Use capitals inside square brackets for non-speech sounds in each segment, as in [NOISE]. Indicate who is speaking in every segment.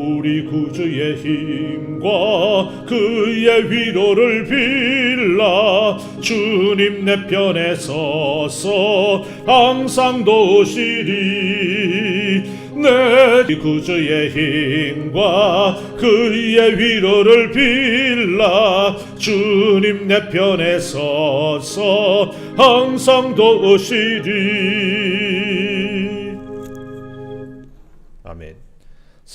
Speaker 1: 우리 구주의 힘과 그의 위로를 빌라. 주님 내 편에 서서 항상 도우시리. 내 구주의 힘과 그의 위로를 빌라. 주님 내 편에 서서 항상 도우시리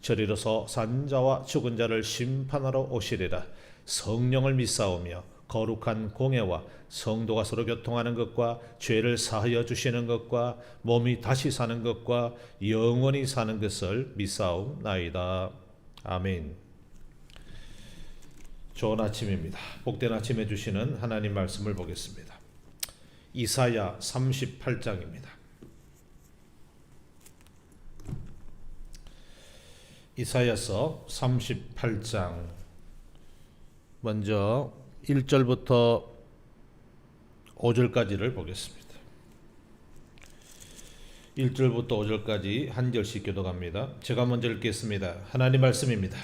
Speaker 1: 저리로서 산자와 죽은 자를 심판하러 오시리라. 성령을 믿사오며 거룩한 공예와 성도가 서로 교통하는 것과 죄를 사하여 주시는 것과 몸이 다시 사는 것과 영원히 사는 것을 믿사옵나이다. 아멘. 좋은 아침입니다. 복된 아침 해주시는 하나님 말씀을 보겠습니다. 이사야 38장입니다 이사야서 38장 먼저 1절부터 5절까지를 보겠습니다. 1절부터 5절까지 한 절씩 교독합니다. 제가 먼저 읽겠습니다. 하나님 말씀입니다.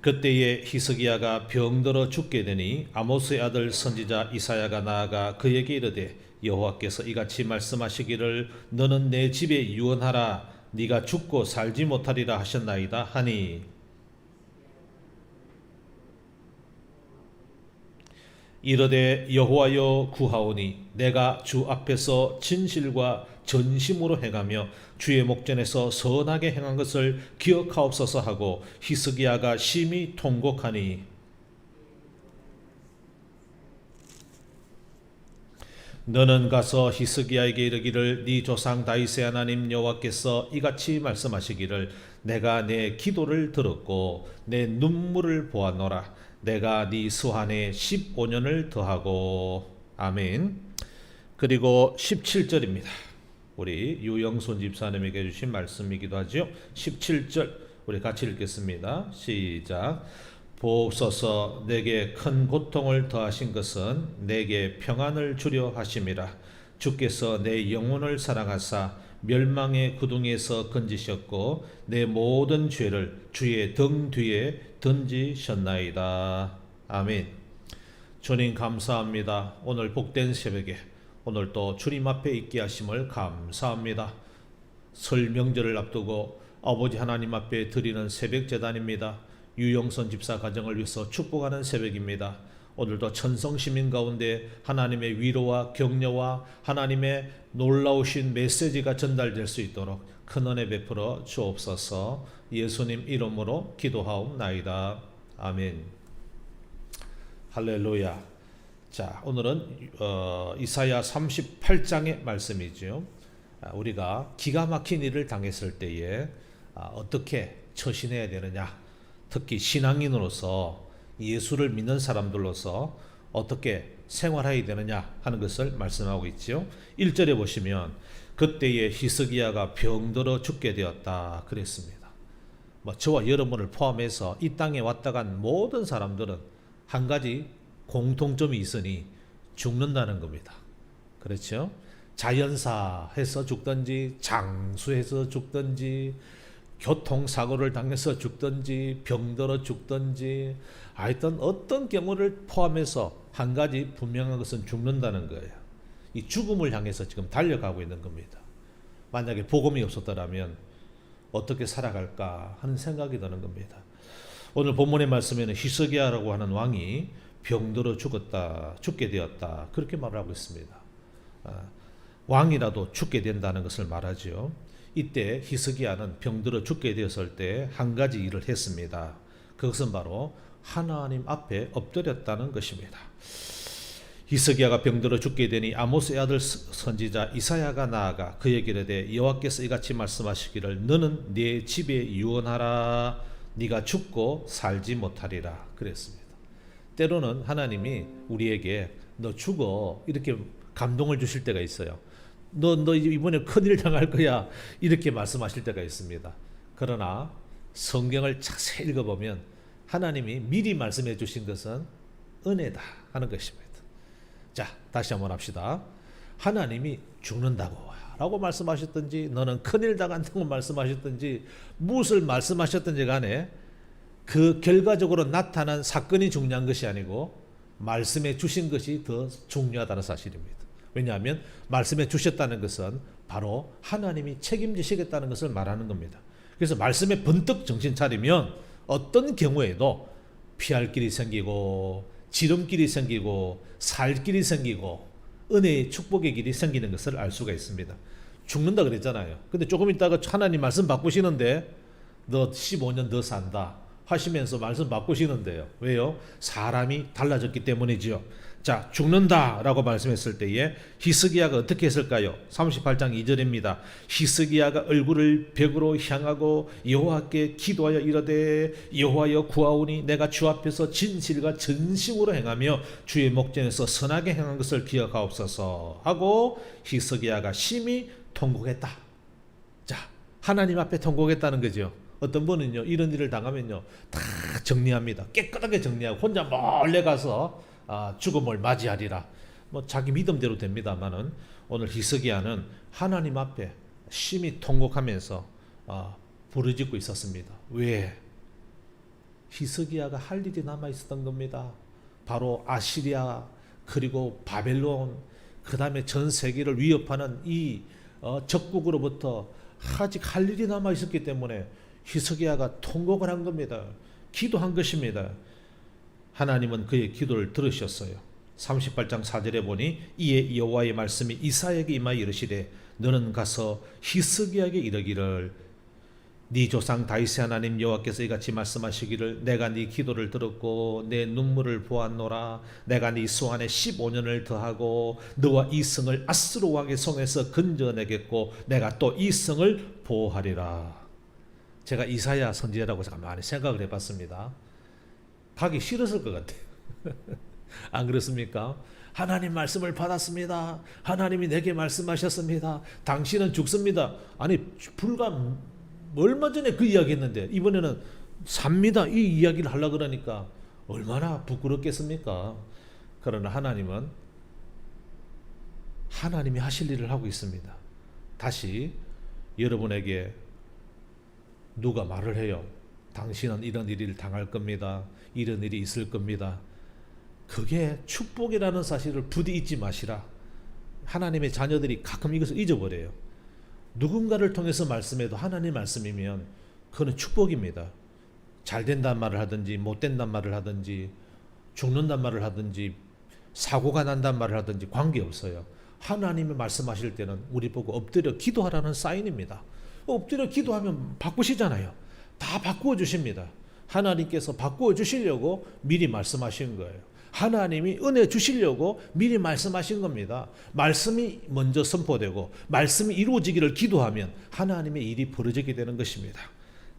Speaker 1: 그때에 히스기야가 병들어 죽게 되니 아모스의 아들 선지자 이사야가 나아가 그에게 이르되 여호와께서 이같이 말씀하시기를 너는 내 집에 유언하라 네가 죽고 살지 못하리라 하셨나이다 하니. 이르되 여호와여 구하오니 내가 주 앞에서 진실과 전심으로 행하며 주의 목전에서 선하게 행한 것을 기억하옵소서 하고 히스기야가 심히 통곡하니 너는 가서 히스기야에게 이르기를 네 조상 다윗의 하나님 여호와께서 이같이 말씀하시기를 내가 내 기도를 들었고 내 눈물을 보았노라. 내가 네 수한에 15년을 더하고. 아멘. 그리고 17절입니다. 우리 유영손 집사님에게 주신 말씀이기도 하죠 17절 우리 같이 읽겠습니다. 시작 보옵소서 내게 큰 고통을 더하신 것은 내게 평안을 주려 하심이라. 주께서 내 영혼을 사랑하사 멸망의 구덩이에서 건지셨고 내 모든 죄를 주의 등 뒤에 던지셨나이다. 아멘. 주님 감사합니다. 오늘 복된 새벽에 오늘 또 주님 앞에 있게 하심을 감사합니다. 설 명절을 앞두고 아버지 하나님 앞에 드리는 새벽 재단입니다. 유영선 집사 가정을 위해서 축복하는 새벽입니다. 오늘도 천성 시민 가운데 하나님의 위로와 격려와 하나님의 놀라우신 메시지가 전달될 수 있도록 큰 은혜 베풀어 주옵소서. 예수님 이름으로 기도하옵나이다. 아멘. 할렐루야. 자, 오늘은 어, 이사야 38장의 말씀이죠. 아, 우리가 기가 막힌 일을 당했을 때에 아, 어떻게 처신해야 되느냐. 특히 신앙인으로서 예수를 믿는 사람들로서 어떻게 생활해야 되느냐 하는 것을 말씀하고 있죠. 1절에 보시면 그때에 히스기야가 병들어 죽게 되었다 그랬습니다. 뭐 저와 여러분을 포함해서 이 땅에 왔다 간 모든 사람들은 한 가지 공통점이 있으니 죽는다는 겁니다. 그렇죠? 자연사해서 죽든지 장수해서 죽든지 교통사고를 당해서 죽든지 병들어 죽든지 하여튼 어떤 경우를 포함해서 한 가지 분명한 것은 죽는다는 거예요. 이 죽음을 향해서 지금 달려가고 있는 겁니다. 만약에 복음이 없었더라면 어떻게 살아갈까 하는 생각이 드는 겁니다. 오늘 본문의 말씀에는 히스기야라고 하는 왕이 병들어 죽었다, 죽게 되었다 그렇게 말을 하고 있습니다. 아, 왕이라도 죽게 된다는 것을 말하지요. 이때 히스기야는 병들어 죽게 되었을 때 한 가지 일을 했습니다. 그것은 바로 하나님 앞에 엎드렸다는 것입니다. 히스기야가 병들어 죽게 되니 아모스의 아들 선지자 이사야가 나아가 그에게 이르되 여호와께서 이같이 말씀하시기를 너는 네 집에 유언하라 네가 죽고 살지 못하리라 그랬습니다. 때로는 하나님이 우리에게 너 죽어 이렇게 감동을 주실 때가 있어요. 너 너 이번에 큰일 당할 거야 이렇게 말씀하실 때가 있습니다. 그러나 성경을 자세히 읽어보면 하나님이 미리 말씀해 주신 것은 은혜다 하는 것입니다. 자, 다시 한번 합시다. 하나님이 죽는다고 라고 말씀하셨든지 너는 큰일 당한다고 말씀하셨든지 무엇을 말씀하셨든지 간에 그 결과적으로 나타난 사건이 중요한 것이 아니고 말씀해 주신 것이 더 중요하다는 사실입니다. 왜냐하면 말씀해 주셨다는 것은 바로 하나님이 책임지시겠다는 것을 말하는 겁니다. 그래서 말씀에 번뜩 정신 차리면 어떤 경우에도 피할 길이 생기고 지름길이 생기고 살 길이 생기고 은혜의 축복의 길이 생기는 것을 알 수가 있습니다. 죽는다 그랬잖아요. 근데 조금 있다가 하나님 말씀 바꾸시는데 너 15년 더 산다 하시면서 말씀 바꾸시는데요. 왜요? 사람이 달라졌기 때문이지요. 자, 죽는다라고 말씀했을 때에 히스기야가 어떻게 했을까요? 38장 2절입니다. 히스기야가 얼굴을 벽으로 향하고 여호와께 기도하여 이르되 여호와여 구하오니 내가 주 앞에서 진실과 전심으로 행하며 주의 목전에서 선하게 행한 것을 기억하옵소서 하고 히스기야가 심히 통곡했다. 자, 하나님 앞에 통곡했다는 거죠. 어떤 분은요 이런 일을 당하면요 다 정리합니다. 깨끗하게 정리하고 혼자 몰래 가서 아, 죽음을 맞이하리라. 뭐 자기 믿음대로 됩니다만은 오늘 히스기야는 하나님 앞에 심히 통곡하면서 아, 부르짖고 있었습니다. 왜? 히스기야가 할 일이 남아 있었던 겁니다. 바로 아시리아 그리고 바벨론 그 다음에 전 세계를 위협하는 이 어, 적국으로부터 아직 할 일이 남아 있었기 때문에 히스기야가 통곡을 한 겁니다. 기도한 것입니다. 하나님은 그의 기도를 들으셨어요. 38장 4절에 보니 이에 여호와의 말씀이 이사에게 임하여 이르시되 너는 가서 히스기야에게 이르기를 네 조상 다윗의 하나님 여호와께서 이같이 말씀하시기를 내가 네 기도를 들었고 내 눈물을 보았노라 내가 네 소환에 15년을 더하고 너와 이 성을 아스로 왕의 손에서 건져내겠고 내가 또 이 성을 보호하리라 제가 이사야 선지자라고 제가 많이 생각을 해봤습니다 가기 싫었을 것 같아요 [LAUGHS] 안 그렇습니까? 하나님 말씀을 받았습니다. 하나님이 내게 말씀하셨습니다. 당신은 죽습니다. 아니 불과 얼마 전에 그 이야기 했는데 이번에는 삽니다. 이 이야기를 하려 그러니까 얼마나 부끄럽겠습니까? 그러나 하나님은 하나님이 하실 일을 하고 있습니다. 다시 여러분에게 누가 말을 해요. 당신은 이런 일을 당할 겁니다. 이런 일이 있을 겁니다. 그게 축복이라는 사실을 부디 잊지 마시라. 하나님의 자녀들이 가끔 이것을 잊어버려요. 누군가를 통해서 말씀해도 하나님 말씀이면 그는 축복입니다. 잘 된단 말을 하든지 못 된단 말을 하든지 죽는단 말을 하든지 사고가 난단 말을 하든지 관계없어요. 하나님이 말씀하실 때는 우리 보고 엎드려 기도하라는 사인입니다. 엎드려 기도하면 바꾸시잖아요. 다 바꾸어 주십니다. 하나님께서 바꾸어 주시려고 미리 말씀하신 거예요. 하나님이 은혜 주시려고 미리 말씀하신 겁니다. 말씀이 먼저 선포되고 말씀이 이루어지기를 기도하면 하나님의 일이 벌어지게 되는 것입니다.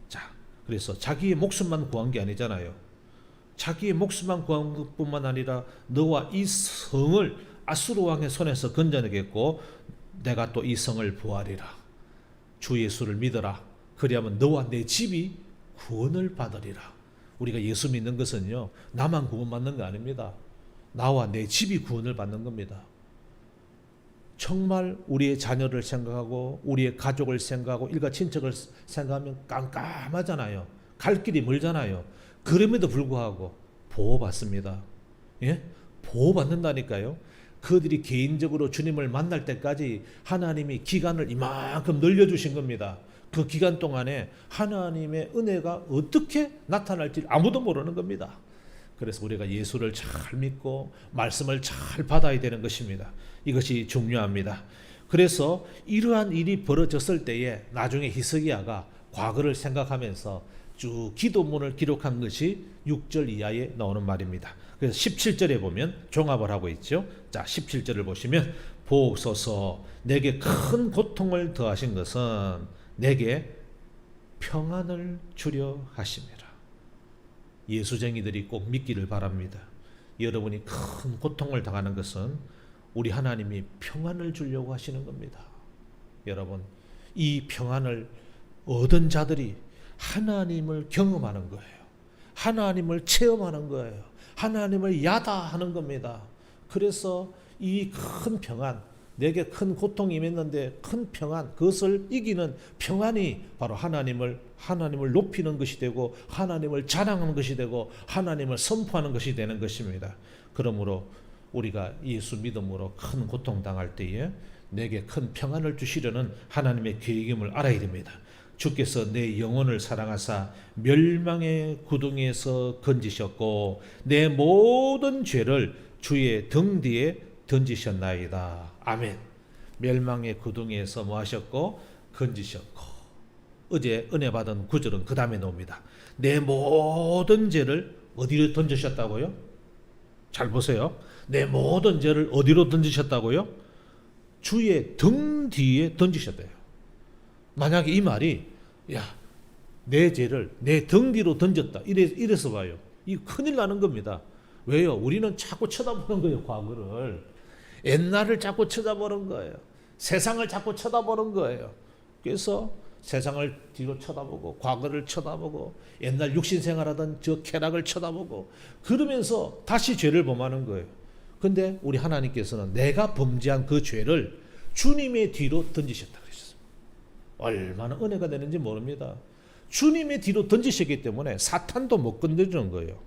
Speaker 1: 자, 그래서 자기의 목숨만 구한 게 아니잖아요. 자기의 목숨만 구한 것뿐만 아니라 너와 이 성을 아수르 왕의 손에서 건져내겠고 내가 또 이 성을 보하리라. 주 예수를 믿어라. 그리하면 너와 내 집이 구원을 받으리라. 우리가 예수 믿는 것은요, 나만 구원받는 거 아닙니다. 나와 내 집이 구원을 받는 겁니다. 정말 우리의 자녀를 생각하고 우리의 가족을 생각하고 일가 친척을 생각하면 깜깜하잖아요. 갈 길이 멀잖아요. 그럼에도 불구하고 보호받습니다. 예? 보호받는다니까요. 그들이 개인적으로 주님을 만날 때까지 하나님이 기간을 이만큼 늘려주신 겁니다. 그 기간 동안에 하나님의 은혜가 어떻게 나타날지 아무도 모르는 겁니다. 그래서 우리가 예수를 잘 믿고 말씀을 잘 받아야 되는 것입니다. 이것이 중요합니다. 그래서 이러한 일이 벌어졌을 때에 나중에 히스기야가 과거를 생각하면서 쭉 기도문을 기록한 것이 6절 이하에 나오는 말입니다. 그래서 17절에 보면 종합을 하고 있죠. 자, 17절을 보시면 보옵소서 내게 큰 고통을 더하신 것은 내게 평안을 주려 하심이라. 예수쟁이들이 꼭 믿기를 바랍니다. 여러분이 큰 고통을 당하는 것은 우리 하나님이 평안을 주려고 하시는 겁니다. 여러분, 이 평안을 얻은 자들이 하나님을 경험하는 거예요. 하나님을 체험하는 거예요. 하나님을 야다 하는 겁니다. 그래서 이 큰 평안, 내게 큰 고통이 임했는데 큰 평안, 그것을 이기는 평안이 바로 하나님을 하나님을 높이는 것이 되고 하나님을 자랑하는 것이 되고 하나님을 선포하는 것이 되는 것입니다. 그러므로 우리가 예수 믿음으로 큰 고통 당할 때에 내게 큰 평안을 주시려는 하나님의 계획임을 알아야 됩니다. 주께서 내 영혼을 사랑하사 멸망의 구덩이에서 건지셨고 내 모든 죄를 주의 등 뒤에 던지셨나이다. 아멘. 멸망의 구덩이에서 뭐 하셨고 건지셨고 어제 은혜 받은 구절은 그 다음에 나옵니다. 내 모든 죄를 어디로 던지셨다고요? 잘 보세요. 내 모든 죄를 어디로 던지셨다고요? 주의 등 뒤에 던지셨대요. 만약에 이 말이 야, 내 죄를 내등 뒤로 던졌다. 이래, 이래서 봐요. 이 큰일 나는 겁니다. 왜요? 우리는 자꾸 쳐다보는 거예요, 과거를. 옛날을 자꾸 쳐다보는 거예요. 세상을 자꾸 쳐다보는 거예요. 그래서 세상을 뒤로 쳐다보고 과거를 쳐다보고 옛날 육신 생활하던 저 쾌락을 쳐다보고 그러면서 다시 죄를 범하는 거예요. 근데 우리 하나님께서는 내가 범죄한 그 죄를 주님의 뒤로 던지셨다. 얼마나 은혜가 되는지 모릅니다. 주님의 뒤로 던지셨기 때문에 사탄도 못 건드리는 거예요.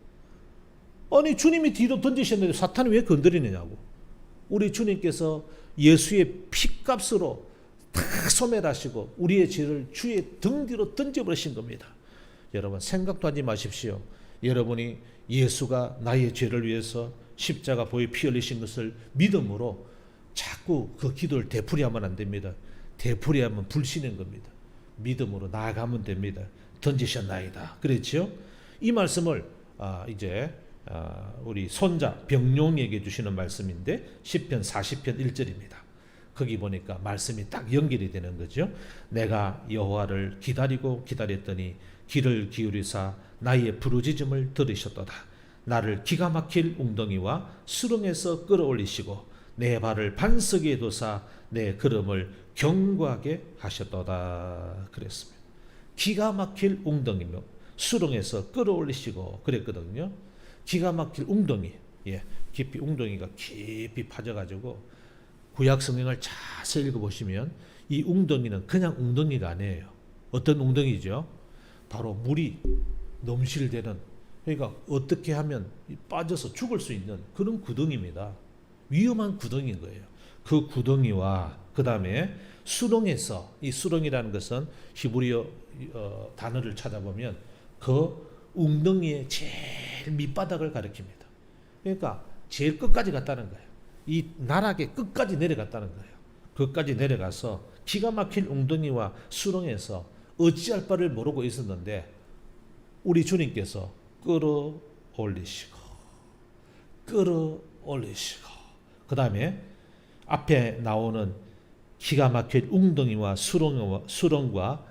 Speaker 1: 아니 주님이 뒤로 던지셨는데 사탄이 왜 건드리느냐고. 우리 주님께서 예수의 피값으로 다 소멸하시고 우리의 죄를 주의 등 뒤로 던져버리신 겁니다. 여러분 생각도 하지 마십시오. 여러분이 예수가 나의 죄를 위해서 십자가 보에 피 흘리신 것을 믿음으로 자꾸 그 기도를 되풀이하면 안 됩니다. 되풀이하면 불신인 겁니다. 믿음으로 나아가면 됩니다. 던지셨나이다. 그랬죠? 이 말씀을 아, 이제 아, 우리 손자 병용에게 주시는 말씀인데 10편 40편 1절입니다. 거기 보니까 말씀이 딱 연결이 되는 거죠. 내가 여호와를 기다리고 기다렸더니 귀를 기울이사 나의 부르짖음을 들으셨도다. 나를 기가 막힐 웅덩이와 수렁에서 끌어올리시고 내 발을 반석에 두사 내 걸음을 견고하게 하셨도다. 그랬습니다. 기가 막힐 웅덩이며 수렁에서 끌어올리시고 그랬거든요. 기가 막힐 웅덩이, 예, 깊이 웅덩이가 깊이 파져 가지고 구약 성경을 자세히 읽어 보시면 이 웅덩이는 그냥 웅덩이가 아니에요. 어떤 웅덩이죠? 바로 물이 넘실대는 그러니까 어떻게 하면 빠져서 죽을 수 있는 그런 구덩이입니다. 위험한 구덩이인 거예요. 그 구덩이와 그 다음에 수렁에서 이 수렁이라는 것은 히브리어 어, 단어를 찾아보면 그 웅덩이의 제일 밑바닥을 가리킵니다. 그러니까 제일 끝까지 갔다는 거예요. 이 나락의 끝까지 내려갔다는 거예요. 끝까지 내려가서 기가 막힐 웅덩이와 수렁에서 어찌할 바를 모르고 있었는데 우리 주님께서 끌어올리시고 끌어올리시고 그 다음에 앞에 나오는 기가 막힐 웅덩이와 수렁과, 수렁과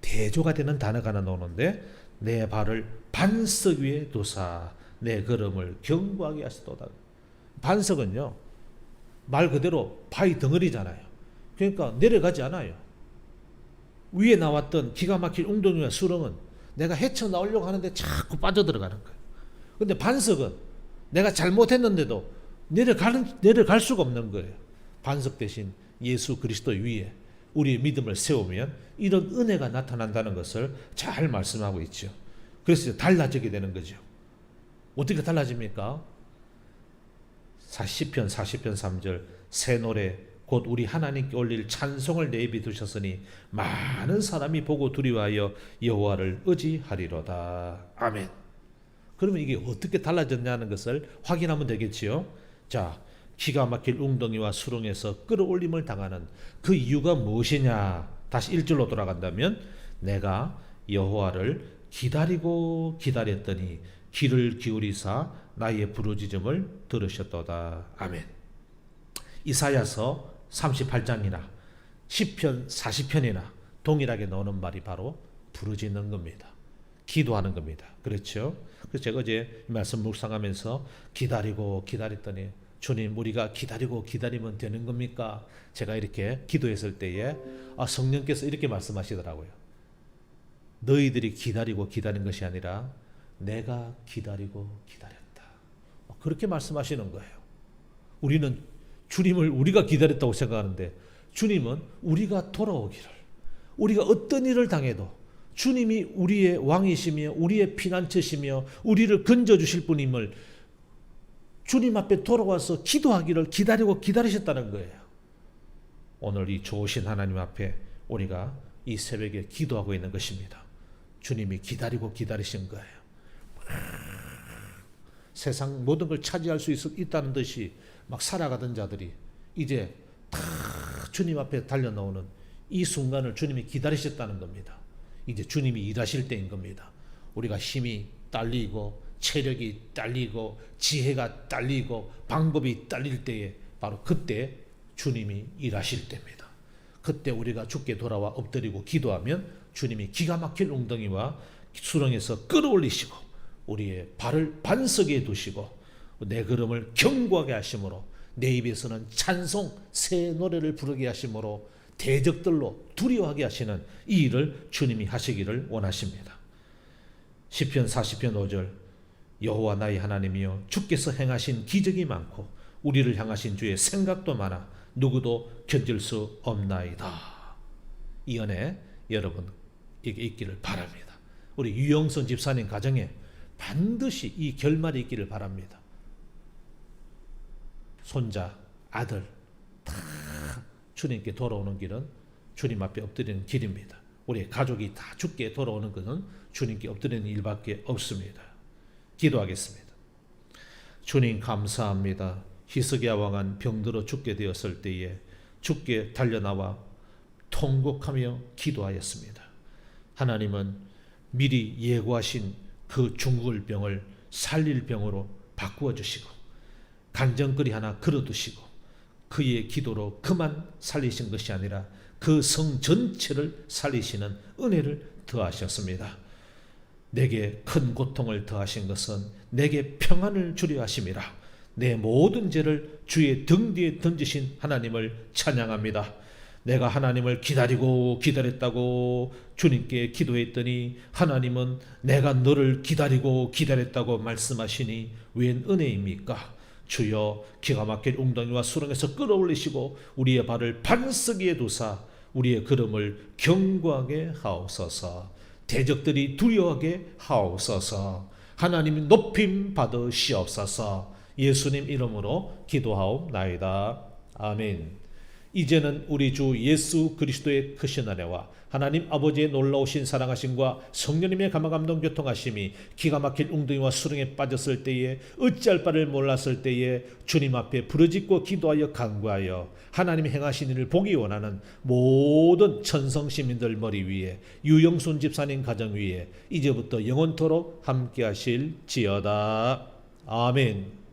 Speaker 1: 대조가 되는 단어가 하나 나오는데 내 발을 반석 위에 두사 내 걸음을 견고하게 하시도다. 반석은요 말 그대로 바위 덩어리잖아요. 그러니까 내려가지 않아요. 위에 나왔던 기가 막힐 웅덩이와 수렁은 내가 헤쳐 나오려고 하는데 자꾸 빠져들어가는 거예요. 근데 반석은 내가 잘못했는데도 내려가는, 내려갈 수가 없는 거예요. 반석 대신 예수 그리스도 위에 우리의 믿음을 세우면 이런 은혜가 나타난다는 것을 잘 말씀하고 있죠. 그래서 달라지게 되는 거죠. 어떻게 달라집니까? 40편 40편 3절 새 노래 곧 우리 하나님께 올릴 찬송을 내비 두셨으니 많은 사람이 보고 두려워하여 여호와를 의지하리로다. 아멘. 그러면 이게 어떻게 달라졌냐는 것을 확인하면 되겠지요. 자, 기가 막힐 웅덩이와 수렁에서 끌어올림을 당하는 그 이유가 무엇이냐? 다시 1절로 돌아간다면 내가 여호와를 기다리고 기다렸더니 귀를 기울이사 나의 부르짖음을 들으셨도다. 아멘. 이사야서 38장이나 시편 40편이나 동일하게 나오는 말이 바로 부르짖는 겁니다. 기도하는 겁니다. 그렇죠? 그래서 제가 어제 이 말씀 묵상하면서 기다리고 기다렸더니 주님 우리가 기다리고 기다리면 되는 겁니까? 제가 이렇게 기도했을 때에 아, 성령께서 이렇게 말씀하시더라고요. 너희들이 기다리고 기다린 것이 아니라 내가 기다리고 기다렸다. 그렇게 말씀하시는 거예요. 우리는 주님을 우리가 기다렸다고 생각하는데 주님은 우리가 돌아오기를 우리가 어떤 일을 당해도 주님이 우리의 왕이시며 우리의 피난처시며 우리를 건져 주실 분임을 주님 앞에 돌아와서 기도하기를 기다리고 기다리셨다는 거예요. 오늘 이 좋으신 하나님 앞에 우리가 이 새벽에 기도하고 있는 것입니다. 주님이 기다리고 기다리신 거예요. 세상 모든 걸 차지할 수 있, 있다는 듯이 막 살아가던 자들이 이제 다 주님 앞에 달려 나오는 이 순간을 주님이 기다리셨다는 겁니다. 이제 주님이 일하실 때인 겁니다. 우리가 힘이 딸리고 체력이 딸리고 지혜가 딸리고 방법이 딸릴 때에 바로 그때 주님이 일하실 때입니다. 그때 우리가 죽게 돌아와 엎드리고 기도하면 주님이 기가 막힐 웅덩이와 수렁에서 끌어올리시고 우리의 발을 반석에 두시고 내 걸음을 견고하게 하심으로 내 입에서는 찬송 새 노래를 부르게 하심으로 대적들로 두려워하게 하시는 이 일을 주님이 하시기를 원하십니다. 시편 40편 5절 여호와 나의 하나님이여 주께서 행하신 기적이 많고 우리를 향하신 주의 생각도 많아 누구도 견딜 수 없나이다. 이 은혜 여러분에게 있기를 바랍니다. 우리 유영선 집사님 가정에 반드시 이 결말이 있기를 바랍니다. 손자, 아들 다 주님께 돌아오는 길은 주님 앞에 엎드리는 길입니다. 우리 가족이 다 죽게 돌아오는 것은 주님께 엎드리는 일밖에 없습니다. 기도하겠습니다. 주님 감사합니다. 히스기야 왕은 병들어 죽게 되었을 때에 죽게 달려나와 통곡하며 기도하였습니다. 하나님은 미리 예고하신 그 죽을 병을 살릴 병으로 바꾸어 주시고 간정거리 하나 걸어 두시고 그의 기도로 그만 살리신 것이 아니라 그 성 전체를 살리시는 은혜를 더하셨습니다. 내게 큰 고통을 더하신 것은 내게 평안을 주려 하심이라. 내 모든 죄를 주의 등 뒤에 던지신 하나님을 찬양합니다. 내가 하나님을 기다리고 기다렸다고 주님께 기도했더니 하나님은 내가 너를 기다리고 기다렸다고 말씀하시니 웬 은혜입니까? 주여 기가 막힐 웅덩이와 수렁에서 끌어올리시고 우리의 발을 반석위에 두사 우리의 걸음을 견고하게 하옵소서. 대적들이 두려워하게 하옵소서. 하나님이 높임 받으시옵소서. 예수님 이름으로 기도하옵나이다. 아멘 이제는 우리 주 예수 그리스도의 크신 은혜와 하나님 아버지의 놀라우신 사랑하심과 성령님의 감화감동 교통하심이 기가 막힐 웅덩이와 수렁에 빠졌을 때에 어찌할 바를 몰랐을 때에 주님 앞에 부르짖고 기도하여 간구하여 하나님이 행하신 일을 보기 원하는 모든 천성 시민들 머리 위에 유영순 집사님 가정 위에 이제부터 영원토록 함께 하실지어다. 아멘